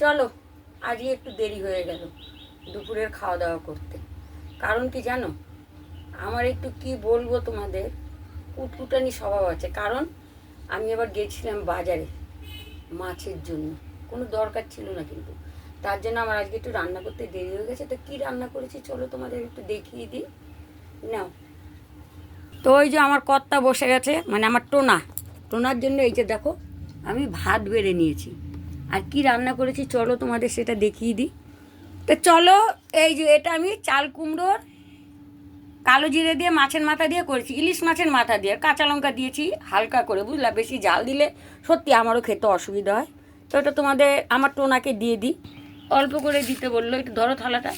চলো, আজই একটু দেরি হয়ে গেল দুপুরের খাওয়া দাওয়া করতে। কারণ কি জানো? আমার একটু কি বলব তোমাদের? কুটকুটানি স্বভাব আছে। কারণ আমি এবার গেছিলাম বাজারে মাছের জন্য। কোনো দরকার ছিল না কিন্তু। তার জন্য আমার আজকে একটু রান্না করতে দেরি হয়ে গেছে। তো কী রান্না করেছি চলো তোমাদের একটু দেখিয়ে দিই। নাও। তো ওই যে আমার কর্তা বসে গেছে মানে আমার টোনা। টোনার জন্য এই যে দেখো, আমি ভাত বেড়ে নিয়েছি। আর কি রান্না করেছি চলো তোমাদের সেটা দেখিয়ে দিই। তো চলো, এই যে এটা আমি চাল কুমড়োর কালো জিরে দিয়ে মাছের মাথা দিয়ে করেছি, ইলিশ মাছের মাথা দিয়ে, কাঁচা লঙ্কা দিয়েছি হালকা করে, বুঝলা? বেশি জাল দিলে সত্যি আমারও খেতে অসুবিধা হয়। তো এটা তোমাদের, আমার টোনাকে দিয়ে দিই। অল্প করে দিতে বলল, একটু ধরো থালাটা।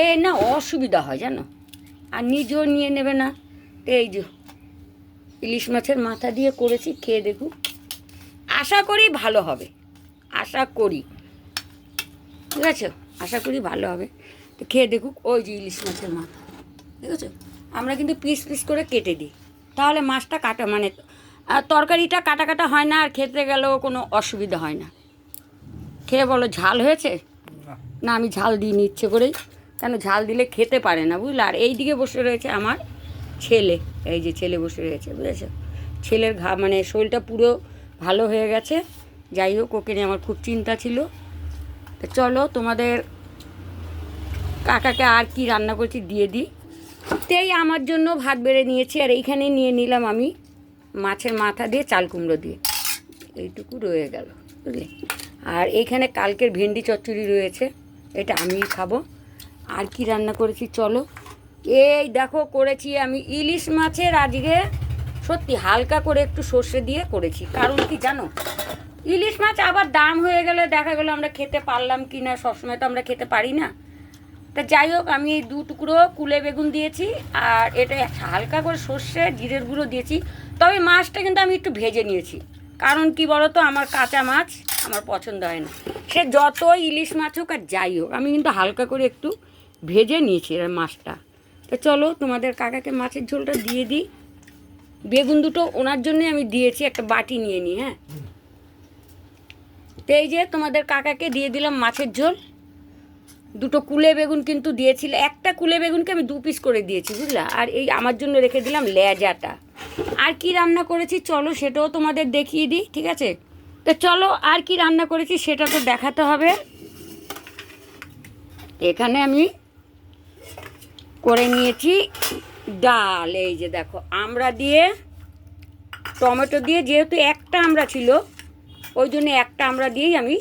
এ না, অসুবিধা হয় জানো? আর নিজেও নিয়ে নেবে না। এই যে ইলিশ মাছের মাথা দিয়ে করেছি, খেয়ে দেখুক আশা করি ভালো হবে। আশা করি। ঠিক আছে? আশা করি ভালো হবে। তো খেয়ে দেখুক ওই যে ইলিশ মাছের মাথা। ঠিক আছে? আমরা কিন্তু পিস পিস করে কেটে দিই। তাহলে মাছটা কাটা মানে তরকারিটা কাটা কাটা হয় না আর খেতে গেলেও কোনো অসুবিধা হয় না। খেয়ে বলো ঝাল হয়েছে? না। আমি ঝাল দিইনি ইচ্ছে করেই। কেন ঝাল দিলে খেতে পারে না বুঝলে? আর এই দিকে বসে রয়েছে আমার ছেলে। এই যে ছেলে বসে রয়েছে বুঝেছ? ছেলের ঘা মানে শরীরটা পুরো ভালো হয়ে গেছে। যাই হোক, ওকে নিয়ে আমার খুব চিন্তা ছিল। তো চলো, তোমাদের কাকাকে আর কি রান্না করছি দিয়ে দিই। তেই আমার জন্য ভাত বেড়ে নিয়েছি, আর এইখানে নিয়ে নিলাম আমি মাছের মাথা দিয়ে চাল কুমড়ো দিয়ে। এইটুকু রয়ে গেল, বুঝলি? আর এইখানে কালকের ভেন্ডি চচ্চড়ি রয়েছে, এটা আমিই খাব। আর কি রান্না করেছি, চলো। এই দেখো, করেছি আমি ইলিশ মাছের আজকে সত্যি হালকা করে একটু সর্ষে দিয়ে করেছি। কারণ কি জানো? ইলিশ মাছ আবার দাম হয়ে গেলে দেখা গেলো আমরা খেতে পারলাম কি না সবসময় তো আমরা খেতে পারি না। তা যাই হোক, আমি এই দু টুকরো কুলে বেগুন দিয়েছি, আর এটা হালকা করে সর্ষে, জিরের গুঁড়ো দিয়েছি। তবে মাছটা কিন্তু আমি একটু ভেজে নিয়েছি। কারণ কি বলো তো আমার কাঁচা মাছ আমার পছন্দ হয় না। সে যত ইলিশ মাছ হোক আর যাই হোক, আমি কিন্তু হালকা করে একটু ভেজে নিয়েছি এর মাছটা। তো চলো, তোমাদের কাকাকে মাছের ঝোলটা দিয়ে দিই। বেগুন দুটো ওনার জন্যই আমি দিয়েছি, একটা বাটি নিয়ে নিই হ্যাঁ? তো এই যে তোমাদের কাকাকে দিয়ে দিলাম মাছের ঝোল। দুটো কুলে বেগুন কিন্তু দিয়েছিল। একটা কুলে বেগুনকে আমি দু পিস করে দিয়েছি, বুঝলা? আর এই আমার জন্য রেখে দিলাম লেজাটা। আর কি রান্না করেছি চলো সেটাও তোমাদের দেখিয়ে দিই, ঠিক আছে? তো চলো আর কি রান্না করেছি সেটা তো দেখাতে হবে। এখানে আমি করে নিয়েছি ডাল। এই যে দেখো, আমরা দিয়ে টমেটো দিয়ে যেহেতু একটা আমরা ছিল ওই জন্য একটা আমরা দিয়েই আমি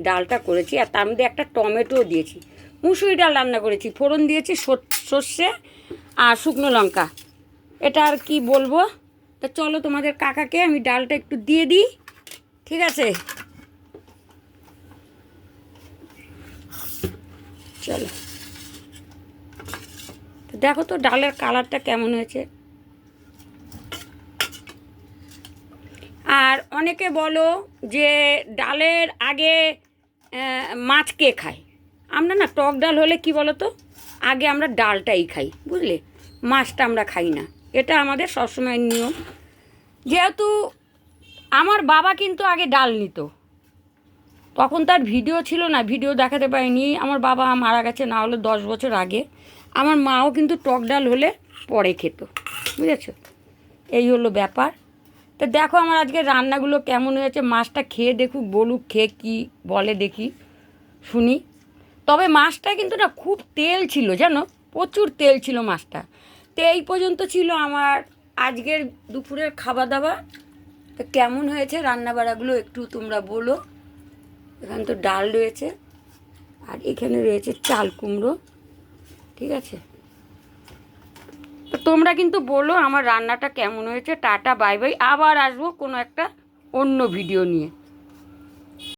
ডালটা করেছি, আর তার মধ্যে একটা টমেটোও দিয়েছি। মুসুরি ডাল রান্না করেছি, ফোড়ন দিয়েছি সর- সর্ষে আর শুকনো লঙ্কা। এটা আর কি বলব? তা চলো তোমাদের কাকাকে আমি ডালটা একটু দিয়ে দিই, ঠিক আছে? চলো। দেখো তো ডালের কালারটা কেমন হয়েছে আর অনেকে বলো যে ডালের আগে মাছ কে খায়? আমরা না টক ডাল হলে কি বলো তো আগে আমরা ডালটাই খাই, বুঝলে? মাছটা আমরা খাই না। এটা আমাদের সবসময় নিয়ম। যেহেতু আমার বাবা কিন্তু আগে ডাল নিত। তখন তার ভিডিও ছিল না, ভিডিও দেখাতে পারিনি। আমার বাবা মারা গেছে না হলে দশ বছর আগে। আমার মাও কিন্তু টক ডাল হলে পরে খেত, বুঝেছ? এই হলো ব্যাপার। তো দেখো আমার আজকে রান্নাগুলো কেমন হয়েছে। মাছটা খেয়ে দেখুক, বলুক খেয়ে কি বলে দেখি, শুনি। তবে মাছটা কিন্তু না খুব তেল ছিল, জানো? প্রচুর তেল ছিল মাছটা। তো এই পর্যন্ত ছিল আমার আজকের দুপুরের খাওয়া দাওয়া তো কেমন হয়েছে রান্নাবাড়াগুলো একটু তোমরা বলো। এখানে তো ডাল রয়েছে, আর এখানে রয়েছে চাল কুমড়ো, ঠিক আছে? তোমরা কিন্তু বলো আমার রান্নাটা কেমন হয়েছে, টাটা, বাই বাই। আবার আসব কোনো একটা অন্য ভিডিও নিয়ে।